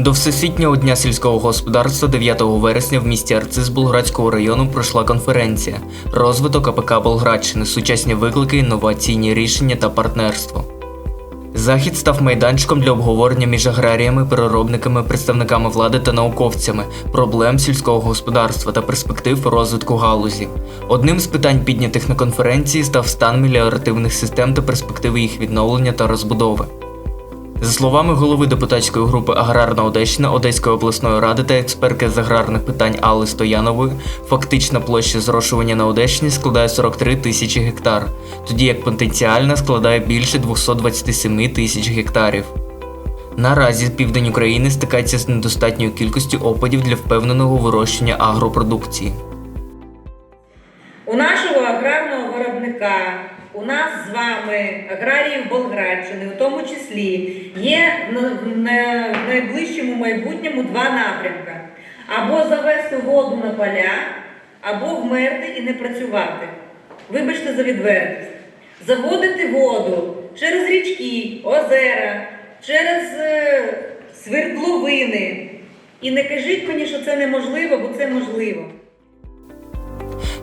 До Всесвітнього дня сільського господарства 9 вересня в місті Арцис Болградського району пройшла конференція Розвиток АПК Болградщини, сучасні виклики, інноваційні рішення та партнерство. Захід став майданчиком для обговорення між аграріями, переробниками, представниками влади та науковцями проблем сільського господарства та перспектив розвитку галузі. Одним з питань, піднятих на конференції, став стан меліоративних систем та перспективи їх відновлення та розбудови. За словами голови депутатської групи Аграрна Одещина Одеської обласної ради та експертки з аграрних питань Алли Стоянової, фактична площа зрошування на Одещині складає 43 тисячі гектар, тоді як потенціальна складає більше 227 тисяч гектарів. Наразі південь України стикається з недостатньою кількістю опадів для впевненого вирощення агропродукції. У нашого аграрного виробника, у нас з вами, аграріїв Болградщини, у тому числі, є в на- в на- в найближчому майбутньому два напрямки: або завести воду на поля, або вмерти і не працювати. Вибачте за відвертість. Заводити воду через річки, озера, через е, свердловини. І не кажіть мені, що це неможливо, бо це можливо.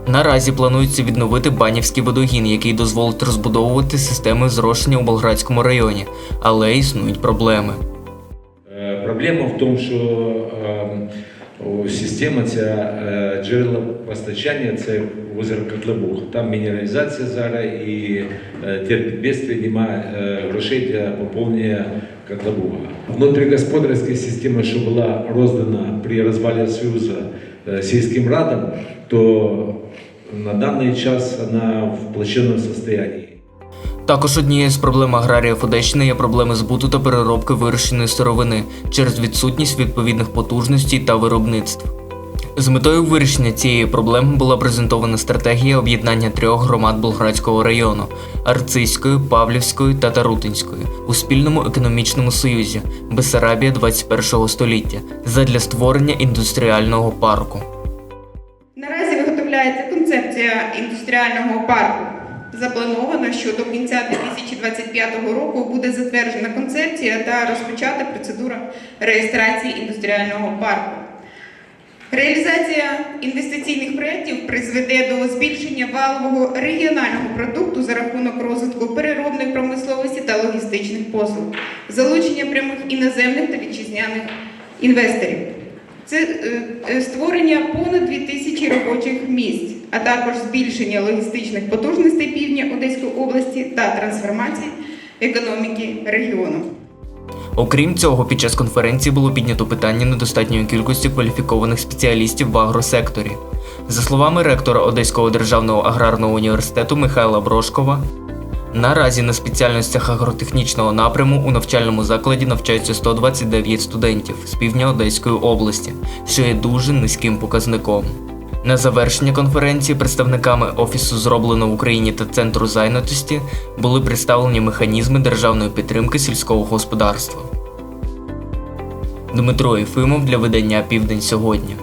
Наразі планується відновити банівський водогін, який дозволить розбудовувати системи зрошення у Болградському районі, але існують проблеми. Е, Проблема в тому, що е, система ця е, джерела постачання це озеро Котлебух. Там мінералізація зараз і е, терпить бедствие, немає грошей для поповнення Котлебуга. Внутригосподарська система, що була роздана при розвалі Союзу сільським радам, то на даний час вона в плачевному стані. Також однією з проблем аграріїв Одещини є проблеми збуту та переробки вирощеної сировини через відсутність відповідних потужностей та виробництв. З метою вирішення цієї проблеми була презентована стратегія об'єднання трьох громад Болградського району Арцизької, Павлівської та Тарутинської у спільному економічному союзі Бесарабія 21 століття задля створення індустріального парку. Концепція індустріального парку. Заплановано, що до кінця 2025 року буде затверджена концепція та розпочата процедура реєстрації індустріального парку. Реалізація інвестиційних проєктів призведе до збільшення валового регіонального продукту за рахунок розвитку переробної промисловості та логістичних послуг, залучення прямих іноземних та вітчизняних інвесторів. Це е, е, створення понад 2000 робочих місць, а також збільшення логістичних потужностей півдня Одеської області та трансформації економіки регіону. Окрім цього, під час конференції було піднято питання недостатньої кількості кваліфікованих спеціалістів в агросекторі. За словами ректора Одеського державного аграрного університету Михайла Брошкова, наразі на спеціальностях агротехнічного напряму у навчальному закладі навчаються 129 студентів з півдня Одеської області, що є дуже низьким показником. На завершення конференції представниками Офісу зроблено в Україні та Центру зайнятості були представлені механізми державної підтримки сільського господарства. Дмитро Єфимов для видання Південь сьогодні.